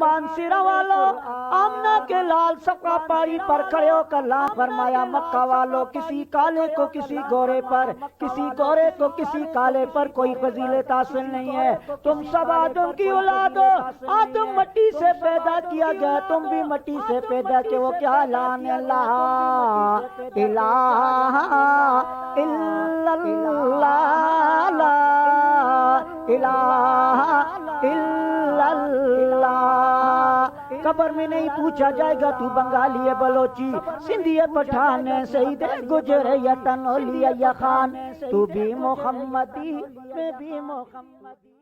मानसिरा वालों आमना के लाल सबका पारी पर खड़े होकर ला फरमाया मक्का वालों किसी काले को किसी गोरे पर, किसी गोरे को किसी काले पर कोई फजीलत हासिल नहीं है। तुम सब आदम की औलाद हो। आदम मट्टी से पैदा किया गया, तुम भी मट्टी से पैदा के वो क्या लान ला इलाहा इल्लल्लाह, ला इलाहा इल्लल्लाह। कबर में नहीं पूछा जाएगा, तू बंगाली है बलोची। सिंधी है पठान है सईद है गुजर या तनोली या खान। तू भी मोहम्मदी, मैं भी मोहम्मदी।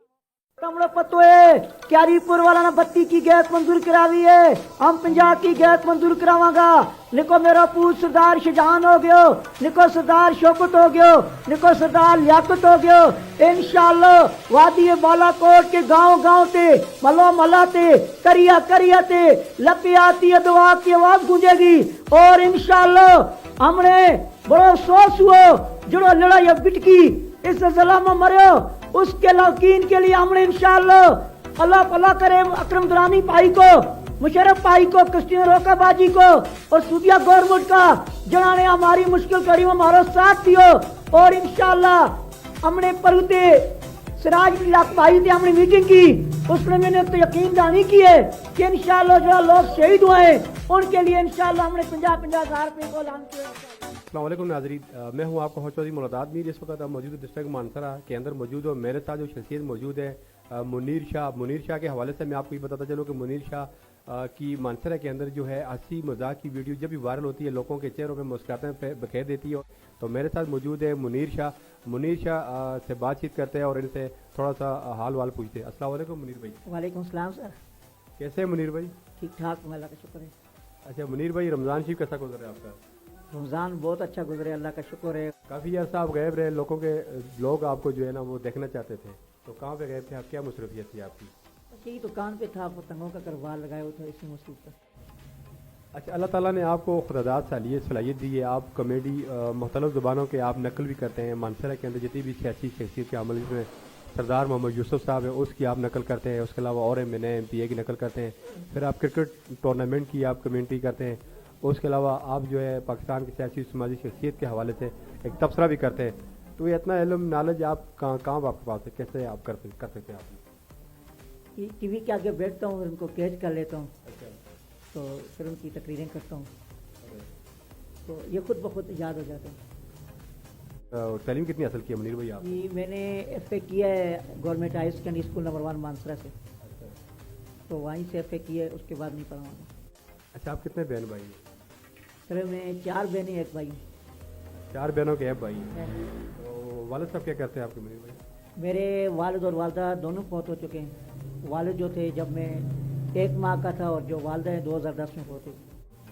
पतो है, क्यारीपुर वाला ने बत्ती की गैस मंजूर करावी है। हम पंजाब की गैस मंजूर करावांगा। निको मेरा पूत सरदार शजान हो गयो, निको सरदार शौकत हो गयो, निको सरदार लियाकत हो गयो। इंशाल्लाह वादी बालाकोट के गाँव गाँव ते मलो मला ते करिया करिया ते, लपी आती दुआ की आवाज़ गूंजेगी। और इंशाल्लाह हमने बड़ो सोच हुआ जड़ो लड़ाई बिटकी, इस जला में मरो। उसके लौकीन के लिए हमने इंशाल्लाह। अल्लाह करे अक्रम दुरानी भाई को मुशरफ भाई को, क्रिस्टीन रोका बाजी को और सूबिया गवर्नमेंट का, जिन्होंने हमारी मुश्किल कड़ी में हमारा साथ दियो। और इंशाल्लाह हमने परुते सिराज भाई से हमने मीटिंग की। उसमें मैंने तो यकीन दानी की है कि इंशाल्लाह जो लोग शहीद हुए हैं, उनके लिए इंशाल्लाह हमने पंजाब पंजाब हज़ार रुपये को ऐलान किया। अल्लाम नाजरीन। अ, मैं हूँ आपका चौधरी मुरादात मीर। इस वक्त आप मौजूद डिस्ट्रिक्ट मानसरा के अंदर मौजूद हो मेरे साथ जो शख्सियत मौजूद है मुनीर शाह। मुनीर शाह के हवाले से मैं आपको ये बताता चलूँ कि मुनीर शाह की मानसरा के अंदर जो है हँसी मज़ाक की वीडियो जब भी वायरल होती है लोगों के चेहरों पर मुस्कुरातें बखेर देती है। तो मेरे साथ मौजूद है मुनीर शाह। मुनीर शाह से बातचीत करते हैं और इनसे थोड़ा सा हाल वाल पूछते हैं। वालेकुम मुनीर भाई। वालेकुम सर। कैसे हैं मुनीर भाई? ठीक ठाक अल्लाह का शुक्र है। अच्छा मुनीर भाई रमज़ान शरीफ कैसा गुजर रहा है आपका? रमज़ान बहुत अच्छा गुजरे अल्लाह का शुक्र है। काफ़ी अर्सा आप गए रहे लोगों के लोग आपको जो है ना वो देखना चाहते थे। तो कहाँ पे गए थे? आप क्या मुसरफियत थी आपकी? बस यही दुकान पे था पतंगों का कारोबार लगाया हुआ था इसी मसरूफ पर अच्छा अल्लाह ताला ने आपको खुदादात सालियत सलाहियत दी है। आप कॉमेडी मुख्तलिफ़ ज़ुबानों के आप नकल भी करते हैं। मानसरा के अंदर जितनी भी सियासी शख्सियत के अमल में सरदार मोहम्मद यूसुफ साहब है उसकी आप नकल करते हैं। उसके अलावा और M N M P A की नकल करते हैं। फिर आप क्रिकेट टूर्नामेंट की आप कमेंट्री करते हैं। उसके अलावा आप जो है पाकिस्तान की सियासी समाजी शख्सियत के हवाले से एक तबसरा भी करते हैं। तो ये इतना इलम नॉलेज आप कहाँ कहाँ आपके पास है? कैसे आप कर कर सकते हैं आप? टीवी के आगे बैठता हूँ और उनको कैच कर लेता हूँ। अच्छा। तो फिर उनकी तकरीरें करता हूँ। तो ये खुद ब खुद याद हो जाता है। तलीम कितनी हासिल की है मुनीर भाई आप? ये मैंने एफ़ ए किया है government high secondary school number one Mansehra से। तो वहीं से एफ़ ए किया है उसके बाद नहीं पढ़ा अच्छा आप कितने बहन भाई हैं? सर मैं चार बहनें एक भाई। चार बहनों के हैं भाई। तो वालिद साहब क्या करते हैं आपके मुनीर भाई? मेरे वालिद और वालदा दोनों फौत हो चुके हैं। वालिद जो थे जब मैं एक माह का था और जो वालदा है 2010 में फौत हुई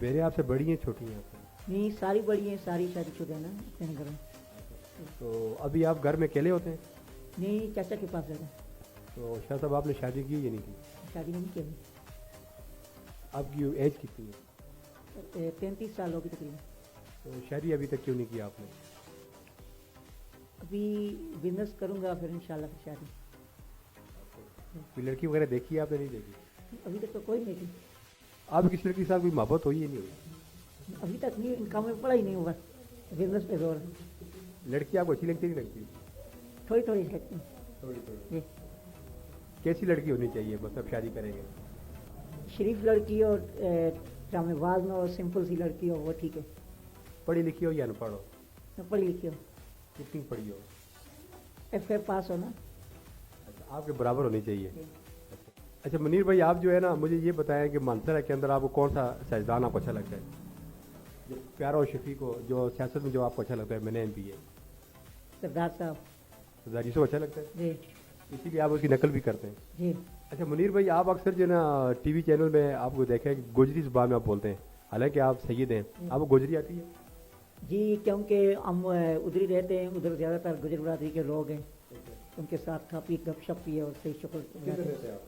मेरे आपसे बड़ी हैं छोटी हैं नहीं सारी बड़ी हैं सारी शादीशुदा है ना अपने घर में। तो अभी आप घर में अकेले होते हैं? नहीं चाचा के पास रहता है। तो शाह साहब आपने शादी की या नहीं की? शादी नहीं की आपकी एज कितनी है? तैंतीस साल होगी तकरीबन। तो शादी अभी तक क्यों नहीं की आपने? अभी बिज़नेस करूँगा फिर इंशाल्लाह फिर शादी कोई लड़की वगैरह देखी है आपने? नहीं देखी? अभी तक तो कोई नहीं की आप किसी लड़की के साथ कोई मोहब्बत हुई या नहीं? हुई अभी तक नहीं इनका में पढ़ा ही नहीं हुआ बिज़नेस पे ज़ोर लड़की आपको अच्छी लगती नहीं लगती? थोड़ी थोड़ी लगती थोड़ी थोड़ी कैसी लड़की होनी चाहिए मतलब शादी करेंगे? शरीफ लड़की और जामेबाज में और सिंपल सी लड़की हो वो ठीक है। पढ़ी लिखी हो या अनपढ़ हो? मैं पढ़ी लिखी हो। कितनी पढ़ी हो? एफ़ ए पास हो ना। अच्छा आपके बराबर होनी चाहिए। अच्छा मुनीर भाई आप जो है ना मुझे ये बताएँ कि मानसरा के अंदर आपको कौन सा साइंसदान आपको अच्छा लगता है? जो प्यारा और शफीक हो जो सियासत में जो आपको अच्छा लगता है मैंने एम पी है सरदार साहब। सरदार यूसुफ अच्छा लगता है? जी। इसीलिए आप उसकी नकल भी करते हैं। जी। अच्छा मुनीर भाई आप अक्सर जो है ना टीवी चैनल में आपको देखा है कि गुजरी ज़ुबान में आप बोलते हैं। हालाँकि आप सैयद हैं। आपको गुजरी आती है? जी क्योंकि हम उधर ही रहते हैं उधर ज़्यादातर गुजर बरादरी के लोग हैं। उनके साथ काफ़ी पी गप शप पिए और सही शुक्र हैं आप?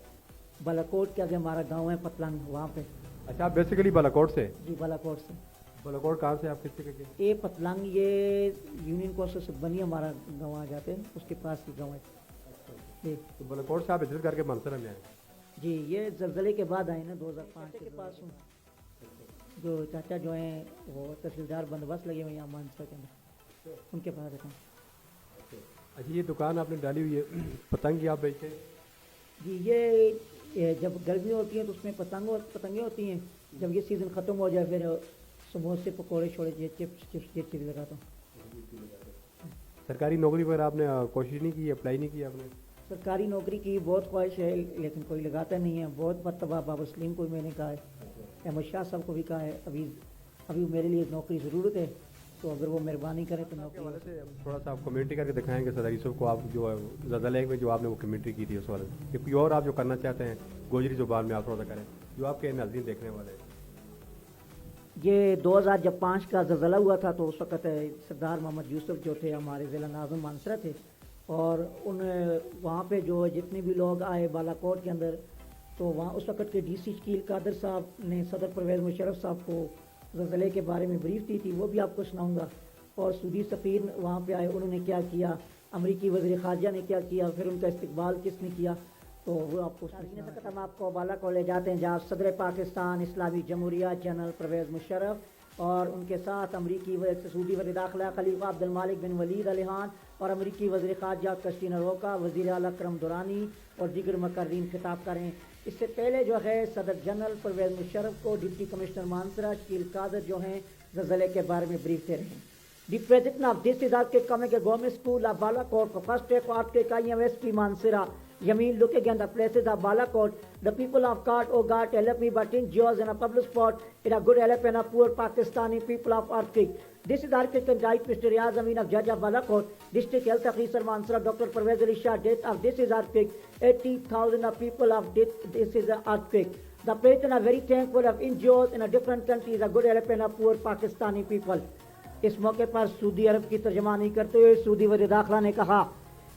बालाकोट के आगे हमारा गाँव है पतलंग वहाँ पे। अच्छा आप बेसिकली बालाकोट से? जी बालाकोट से। बालाकोट कहाँ से आप किस जगह के ये पतलंग ये यूनियन कोस्ट से बनी हमारा गाँव आ जाते हैं। उसके पास ही गाँव है। जी। तो बालाकोट से आप हिजरत करके मानसरा में? आए जी ये जलजले के बाद आए ना 2005 के पास हूँ। जो चाचा जो हैं वो तहसीलदार बंदोबस्त लगे हुए हैं यहाँ मानसा के अंदर। उनके पास रहता हूँ। अच्छा ये दुकान आपने डाली हुई है पतंग आप बेचते हैं जी ये, ये जब गर्मी होती है तो उसमें पतंग पतंगे होती हैं। जब ये सीज़न ख़त्म हो जाए फिर समोसे पकौड़े छोड़े ये चिप्स चिप्स ये चिप्स लगाता हूँ। सरकारी नौकरी पर आपने कोशिश नहीं की अप्लाई नहीं की आपने? सरकारी नौकरी की बहुत ख्वाहिश है लेकिन कोई लगाता नहीं है। बहुत मरतबा बाबा सलीम को भी मैंने कहा है अहमद शाह साहब को भी कहा है अभी अभी मेरे लिए नौकरी ज़रूरत है तो अगर वो मेहरबानी करें तो नौकरी हवाले से थोड़ा सा आप कमेंट्री करके दिखाएँगे सदर यूसुफ को आप जो है ज़्यादा लेग में जो आपने वो कमेंट्री की थी उस वाले से। कोई और आप जो करना चाहते हैं गोजरी ज़ुबान में आप थोड़ा सा करें जो आपके नाजरीन देखने वाले हैं। ये 2000 जब पाँच का जलजला हुआ था तो उस वक्त सरदार मोहम्मद यूसुफ जो थे हमारे ज़िला नाजम मानसरा थे और उन वहाँ पे जो जितने भी लोग आए बालाकोट के अंदर तो वहाँ उस वक्त के डीसी शकील कादर साहब ने सदर परवेज़ मुशरफ साहब को जलजले के बारे में ब्रीफ दी थी वो भी आपको सुनाऊँगा। और सूदी सफ़ीर वहाँ पे आए उन्होंने क्या किया? अमरीकी वज़ीर ख़ारजा ने क्या किया? फिर उनका इस्तकबाल किसने किया? तो वो आपको हम आपको बाला को ले जाते हैं जहाँ सदर पाकिस्तान इस्लामी जमहूरिया जनरल परवेज़ मुशरफ और उनके साथ अमरीकी सऊदी वजी दाखिला खलीफा अब्दुल मालिक बिन वलीद अलहान और अमरीकी वजी खारजा कस्टीना रोका वजी अला करम दुरानी और दिगर मकर्रीन खिताब करें इससे पहले जो है, सदर जनरल परवेज़ मुशरफ को डिप्टी कमिश्नर मानसरा शकील कादर जो हैं, जलजले के बारे में ब्रीफ दे रहे हैं The president this is Arctic coming a government school of Balakot for first take Arctic IMSP Mansira. Yamin looking at the places of Balakot. The people of Kart, oh God, help me, but in jaws in a public spot, in a good help and a poor Pakistani people of Arctic. This is Arctic and right, Mr. Riaz Amin of Judge of Balakot, District Health Officer Mansara, Dr. Pervez Ali Shah, death of this is Arctic. 80,000 of people of this, this is a Arctic. The president are very thankful of injuries in a different countries, a good help and a poor Pakistani people. इस मौके पर Saudi अरब की तर्जमानी करते हुए Saudi वजी दाखिला ने कहा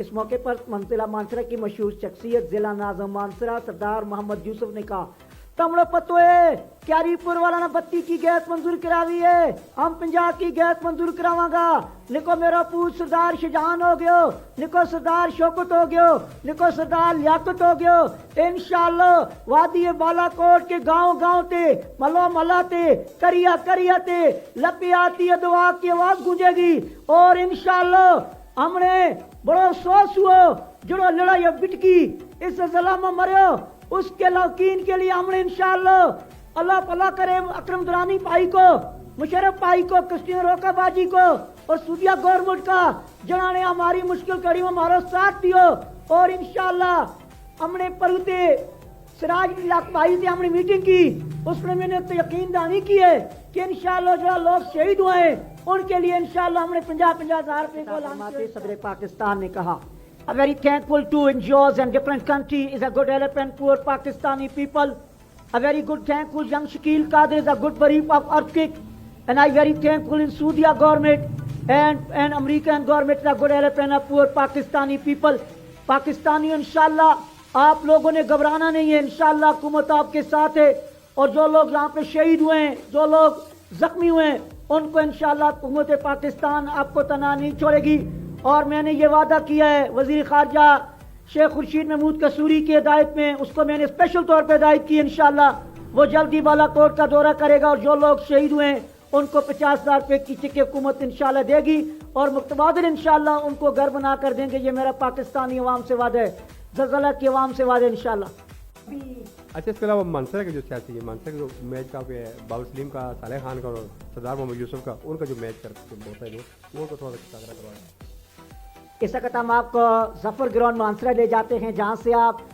इस मौके पर मंजिला मानसरा की मशहूर शख्सियत जिला नाजम मानसरा सरदार मोहम्मद यूसुफ ने कहा, तमड़ो पतो क्यारीपुर वाला ने बत्ती की गैस मंजूर करावी है। हम पंजाब की गैस मंजूर करावांगा। लिखो मेरा पूत सरदार शाहजहान हो गयो, लिखो सरदार शौकत हो गयो, लिखो सरदार लियाकत हो गयो। इंशाल्लाह वादी बालाकोट के गाँव गाँव ते मलो मला ते, करिया करिया ते लपी आती है दुआ की आवाज़ गूंजेगी। और इंशाल्लाह हमने बड़ो अफसोस हुआ जो लड़ाई बिटकी। इस जिला में मरियो उसके लौकीन के लिए हमने इंशाल्लाह। अल्लाह पला करे अक्रम दुरानी पाई को मुशरफ पाई को क्रिस्टियन रोकाबाजी को और सूदिया गवर्नमेंट का, जिन्होंने हमारी मुश्किल कड़ी में हमारा साथ दियो। और इंशाल्लाह हमने पलते सिराज इलाक भाई से हमने मीटिंग की उसमें मैंने तो यकीन दानी की है कि इंशाल्लाह जो लोग शहीद हुए हैं उनके लिए इंशाल्लाह हमने पंजाब पंजाब हज़ार रुपए को सदर पाकिस्तान ने कहा A very thankful to NGOs and different country is a good help and poor Pakistani people. A very good thankful young Shakil Qadir is a good brief of earthquake. And I very thankful in Saudi government and, and American government is a good help and a poor Pakistani people. Pakistani इंशाल्लाह आप लोगों ने घबराना नहीं है, इंशाल्लाह हुकूमत आपके साथ है। और जो लोग यहाँ पे शहीद हुए हैं, जो लोग जख्मी हुए हैं, उनको इंशाल्लाह हुकूमत पाकिस्तान आपको तना नहीं छोड़ेगी। और मैंने ये वादा किया है, वज़ीर खारजा शेख खुर्शीद महमूद कसूरी की हिदायत में, उसको मैंने स्पेशल तौर पर हिदायत की इंशाल्लाह। वो जल्दी बालाकोट का दौरा करेगा और जो लोग शहीद हुए हैं, उनको पचास हज़ार रुपए की चिक्की हुकूमत इंशाल्लाह देगी। और मुतबादल इंशाल्लाह उनको घर बना कर देंगे, ये मेरा पाकिस्तानी अवाम से वादा है। जलजला की अवाम से वादा इंशाल्लाह। अच्छा इसके अलावा मानसरा के जो सियासी है मानसरा के जो मैच का पे बाबर सलीम का सालेह खान का और सरदार मोहम्मद यूसुफ का उनका जो मैच होता है वो उनको थोड़ा सा इस वक्त हम आपको ज़फ़र ग्राउंड मानसरा ले जाते हैं जहाँ से आप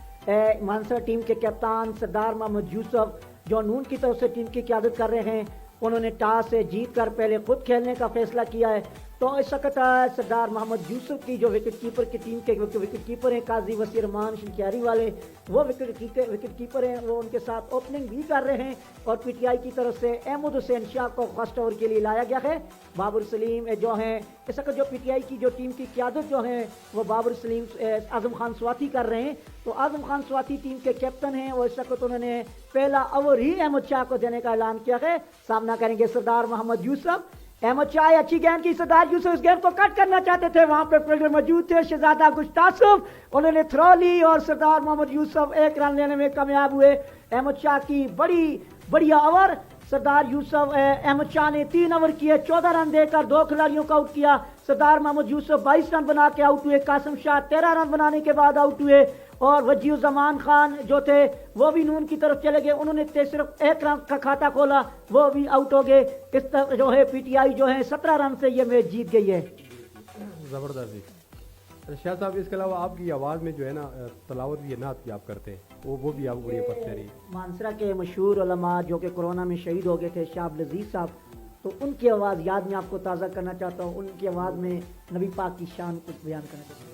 मानसरा टीम के कप्तान सरदार मोहम्मद यूसुफ जो नून की तरफ़ से टीम की क्यादत कर रहे हैं उन्होंने टॉस से जीत कर पहले खुद खेलने का फैसला किया है। तो इस वक्त सरदार मोहम्मद यूसुफ की जो विकेट कीपर की टीम के विकेट कीपर हैं, काजी वसी रहमान शिनक्यारी वाले, वो विकेट कीपर विकेट कीपर हैं, वो उनके साथ ओपनिंग भी कर रहे हैं और पीटीआई की तरफ़ से अहमद हुसैन शाह को फ़र्स्ट ओवर के लिए लाया गया है। बाबर सलीम जो हैं इस वक्त जो पीटीआई की जो टीम की क्यादत जो है, वो बाबर सलीम आज़म खान स्वाति कर रहे हैं। तो आज़म खान स्वाति टीम के कैप्टन हैं और इस वक्त उन्होंने पहला ओवर ही अहमद शाह को देने का ऐलान किया है। सामना करेंगे सरदार मोहम्मद यूसुफ। शाह अच्छी गेंद की सरदार यूसुफ इस गेंद को कट करना चाहते थे, वहाँ पर प्लेयर मौजूद थे शहजादा गुस्तासुफ। उन्होंने थ्रो ली और सरदार मोहम्मद यूसुफ एक रन लेने में कामयाब हुए। अहमद शाह की बड़ी, बढ़िया ओवर। सरदार यूसुफ अहमद शाह ने तीन ओवर किए, चौदह रन देकर दो खिलाड़ियों को आउट किया। सरदार मोहम्मद यूसुफ बाईस रन बना के आउट हुए। कासिम शाह तेरह रन बनाने के बाद आउट हुए। और वज़ीर जमान खान जो थे वो भी नून की तरफ़ चले गए। उन्होंने सिर्फ़ एक रन का खाता खोला वो भी आउट हो गए। इस तरह जो है पीटीआई जो है सत्रह रन से ये मैच जीत गई है। ज़बरदस्त। शाह साहब इसके अलावा आपकी आवाज़ में जो है ना तलावत भी नात की आप करते हैं। वो वो भी आप बड़ी पढ़ते रही मानसरा के मशहूर जो कि कोरोना में शहीद हो गए थे शाह लजीज साहब तो उनकी आवाज़ याद में आपको ताज़ा करना चाहता हूँ। उनकी आवाज़ में नबी पाक की शान कुछ बयान करना चाहता हूँ।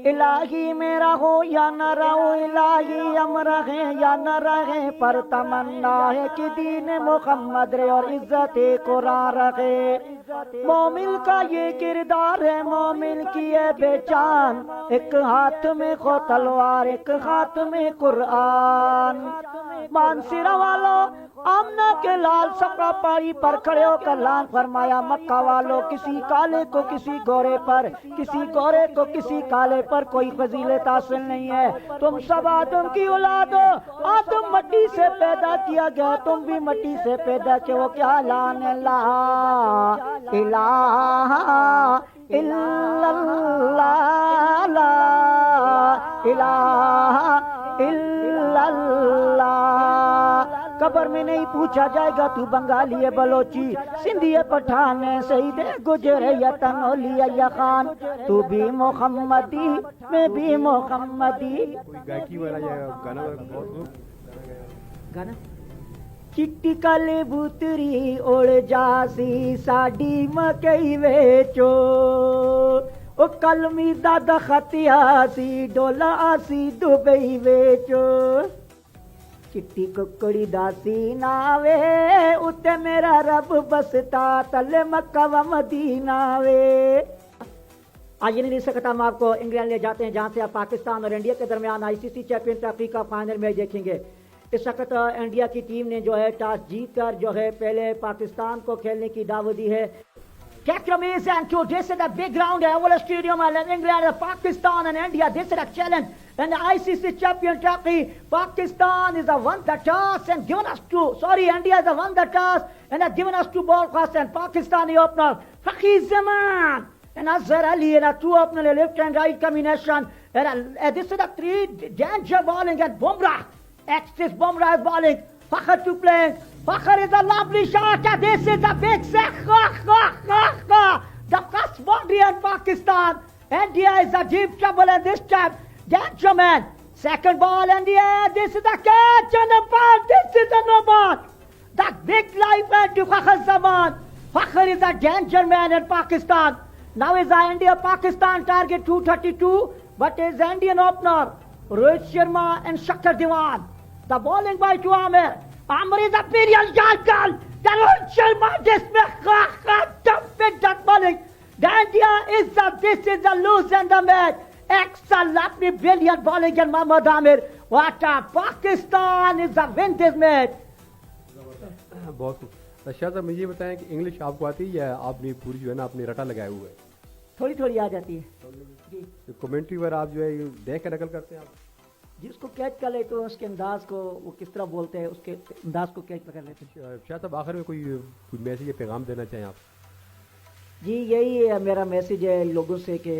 इलाही मेरा हो या न रहो इलाही अमर है या न रहे पर तमन्ना है कि दीन मोहम्मद रे और इज़्ज़त कुरान रखे मोमिल का ये किरदार है मोमिल की है बेचान एक हाथ में खो तलवार एक हाथ में कुरान मानसिरा वालों आमना के लाल सपा पारी पर खड़े होकर लान फरमाया, मक्का वालों, किसी काले को किसी गोरे पर, किसी गोरे को किसी काले पर कोई फजीलत हासिल नहीं है। तुम सब आदम की औलाद हो। आदम मट्टी से पैदा किया गया, तुम भी मट्टी से पैदा किए वो क्या लान ला इलाहा इल्लल्लाह, ला कबर में नहीं पूछा जाएगा तू बंगाली है बलोची। सिंधी है पठान है सईद है गुजरे या तनोली या खान। तू भी मोहम्मदी मैं भी मोहम्मदी। गाना चिट्टी काले बूतरी उड़ जासी साडी मकई वेचो। ओ कलमी दा दखतिया सी डोला आसी दुबई वेचो। चिट्टी कुकड़ी दासी नावे उते मेरा रब बसता तले मक्का व मदीना वे आज ये नहीं सकता हम आपको इंग्लैंड ले जाते हैं जहाँ से आप पाकिस्तान और इंडिया के दरमियान आईसीसी चैंपियन ट्रॉफी का फाइनल मैच देखेंगे इस वक्त इंडिया की टीम ने जो है टॉस जीत कर जो है पहले पाकिस्तान को खेलने की दावत दी है Captain is and to this is a big round at Oval Stadium and England, Pakistan and India. This is a. And the ICC champion trophy, Pakistan is the one that toss and given us two. Sorry, India is the one that toss and have given us two ball first and Pakistan the opener. Fakir Zaman and Azhar Ali and a two opener, left and right combination. And uh, uh, this is a three danger bowling and Bumrah. Axis Bumrah is bowling. Fakhr to play. Fakhr is a lovely shot. and This is a big set. The first boundary in Pakistan. India is a deep trouble and this time. Man. Second ball in the air. This is the catch and the ball. This is the no ball. The big life and to Fakhr Zaman. Fakhr is a danger man in Pakistan. Now is the India Pakistan target 232, but is Indian opener Rohit Sharma and Shakhar Diwan. The bowling by to Amir. Amir is a period Jalkal. The Rohit Sharma dismissed dump it that bowling. The India is the this is the lose in the match. Excellently brilliant bowling and Mohammad Amir. What a Pakistan is the win this match. बहुत अच्छा, साहब मुझे बताएँ कि English आपको आती है या आपने पूरी जो है ना अपने रटा लगाए हुए थोड़ी थोड़ी आ जाती है। जी। है कमेंट्री पर आप जो है देख कर नकल करते हैं आप? जिसको कैच कर लेते हैं उसके अंदाज को वो किस तरह बोलते हैं उसके अंदाज को कैच कर लेते हैं। शाह साहब आखिर में कोई कोई मैसेज या पैगाम देना चाहें आप? जी, यही है मेरा मैसेज है लोगों से कि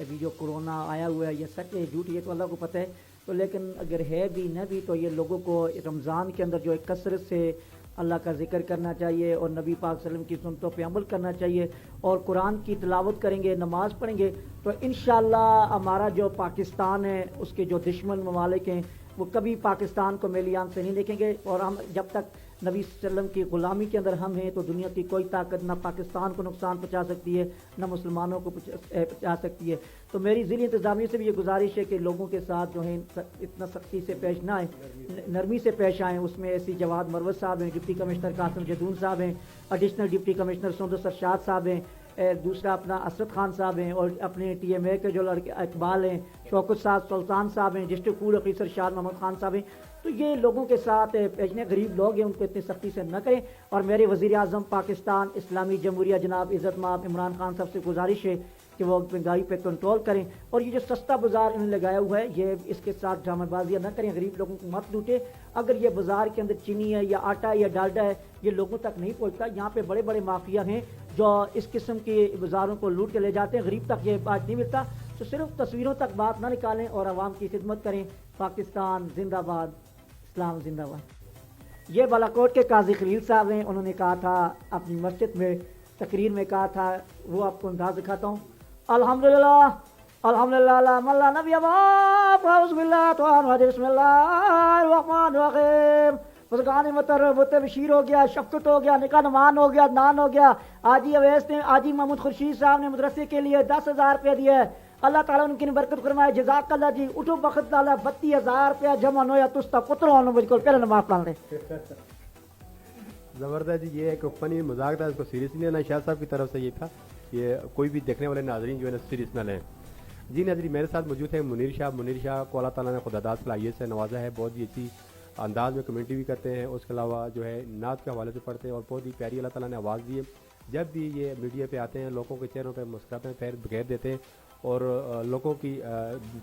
अभी जो कोरोना आया हुआ है, ये सच है, झूठ ये तो अल्लाह को पता है। तो लेकिन अगर है भी, न भी तो ये लोगों को रमज़ान के अंदर जो है कसरत से अल्लाह का ज़िक्र करना चाहिए और नबी पाक सल्लम की सुनतों पर अमल करना चाहिए और कुरान की तलावत करेंगे, नमाज़ पढ़ेंगे तो इन हमारा जो पाकिस्तान है, उसके जो दुश्मन ममालिक हैं, वो कभी पाकिस्तान को मेली आँख से नहीं देखेंगे और हम जब तक नबी वसल्लम की ग़ुलामी के अंदर हम हैं तो दुनिया की कोई ताकत ना पाकिस्तान को नुकसान पहुँचा सकती है, ना मुसलमानों को पहुँचा सकती है। तो मेरी ज़िली इंतज़ामिया से भी ये गुजारिश है कि लोगों के साथ जो है इतना सख्ती से पेश ना आए नरमी से पेश आएँ। उसमें ऐसी जवाद मरवत साहब हैं, डिप्टी कमिश्नर कासम जदून साहब हैं, एडिशनल डिप्टी कमिश्नर सुंदर सरशाद साहब हैं दूसरा अपना असद खान साहब हैं, और अपने टी एम ए के जो लड़के, इकबाल हैं, शौकत साहब सुल्तान साहब हैं, district school officer Shah Mohammad Khan साहब हैं। तो ये लोगों के साथ इतने गरीब लोग हैं, उनको इतनी सख्ती से न करें। और मेरे वज़ी अजम पाकिस्तान, इस्लामी जमहूरिया जनाब इज़्ज़त माब इमरान खान साहब से गुजारिश है कि वो महँगाई पे कंट्रोल करें। और ये जो सस्ता बाज़ार इन्होंने लगाया हुआ है, ये इसके साथ ड्रामेबाजियाँ न करें, गरीब लोगों को मत लूटे। अगर ये बाज़ार के अंदर चीनी है या आटा है या डालडा है, ये लोगों तक नहीं पहुँचता। यहाँ पे बड़े बड़े माफिया हैं जो इस किस्म के बाज़ारों को लूट के ले जाते हैं। गरीब तक ये बात नहीं मिलता। तो सिर्फ़ तस्वीरों तक बात ना निकालें और आवाम की खिदमत करें। पाकिस्तान जिंदाबाद। इस्लाम जिंदाबाद। ये बालाकोट के काजी खलील साहब हैं, उन्होंने कहा था, अपनी मस्जिद में, तकरीर में कहा था, वो आपको अंदाज दिखाता हूँ। अल्हम्दुलिल्लाह अल्हम्दुलिल्लाह मल्ला नबी बिस्मिल्लाह बशीर हो गया, शफकत हो गया, निका नुमान हो गया, नान हो गया। आजी अवैस ने, आजी महमूद खुर्शीद साहब ने मदरसे के लिए दस हज़ार रुपये दिए अल्लाह ताला उनकी बरकत फरमाए जजाक अल्लाह जी, उठो बखत ताला बत्ती हज़ार रुपया जमा नो या तुस्ता पुत्र होनो बिल्कुल पहले नमाज़ पढ़ ले। ज़बरदस्त जी, ये एक फनी मज़ाक था, इसको सीरियस नहीं लेना, शाह साहब की तरफ़ से ये था ये कोई भी देखने वाले नाजरीन जो है ना सीरियस ना लें। जी नाजरी मेरे साथ मौजूद है मुनीर शाह। मुनीर शाह को अल्लाह ताला ने खुदादात सलाहियत से नवाजा है। बहुत ही अच्छी अंदाज में कमेंट्री भी करते हैं। उसके अलावा जो है, नात के हवाले से पढ़ते हैं और बहुत ही प्यारी अल्लाह ताला ने आवाज़ दी है। जब भी ये मीडिया पे आते हैं, लोगों के चेहरों पे मुस्कुराते हैं, पैर बखेर देते हैं और लोगों की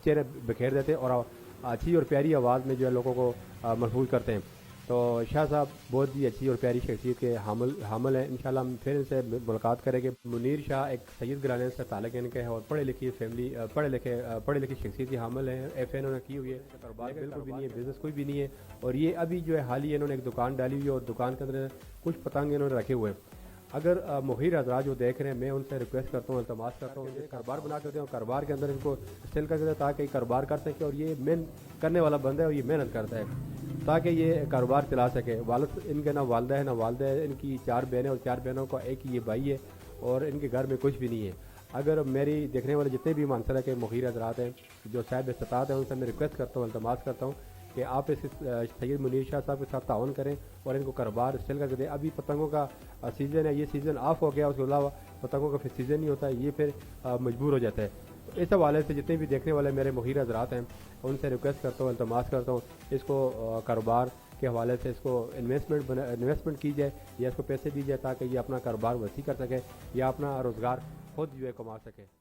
चेहरे बखेर देते हैं और अच्छी और प्यारी आवाज़ में जो है लोगों को महफूज करते हैं। तो शाह साहब बहुत ही अच्छी और प्यारी शख्सियत के हामिल हामिल हैं। इंशाल्लाह हम फिर इनसे मुलाकात करेंगे। मुनीर शाह एक सैयद ग्राने से ताल्लुक इनके हैं और पढ़े लिखी फैमिली पढ़े लिखे पढ़े लिखी शख्सियत के हामिल हैं। एफ़ एन उन्होंने की हुई है। कारोबार बिल्कुल भी नहीं है बिज़नेस कोई भी नहीं है। और ये अभी जो है हाल ही इन्होंने एक दुकान डाली हुई है और दुकान के अंदर कुछ पतंग इन्होंने रखे हुए हैं। अगर मोहिर हजरा जो देख रहे हैं, मैं उनसे रिक्वेस्ट करता हूँ अल्तमास करता हूँ कारोबार बना करते हैं कारोबार के अंदर इनको सेल कर देते ताकि कारोबार कर सके और ये मेन करने वाला बंदा है और ये मेहनत करता है। ताकि ये कारोबार चला सके। वालद इनके ना वालदा है, ना वालदा है, इनकी चार बहनें और चार बहनों का एक ये भाई है और इनके घर में कुछ भी नहीं है। अगर मेरी देखने वाले जितने भी मानसरा के मोहिर हजरात हैं, जो साहब इस्तात हैं, उनसे मैं रिक्वेस्ट करता हूँ अल्तमास करता हूँ। कि आप इस सैद मुनीर शाह साहब के साथ ताउन करें और इनको कारोबार सेल करके दें। अभी पतंगों का सीज़न है, ये सीज़न ऑफ़ हो गया, उसके अलावा पतंगों का फिर सीज़न नहीं होता है ये फिर मजबूर हो जाता है। तो इस हवाले से जितने भी देखने वाले मेरे मुहिर हजरात हैं, उनसे रिक्वेस्ट करता हूँ अल्तमास करता हूँ, इसको कारोबार के हवाले से इसको इन्वेस्टमेंट इन्वेस्टमेंट की जाए या इसको पैसे दी जाए ताकि ये अपना कारोबार वसी कर सके या अपना रोज़गार खुद जो है कमा सके।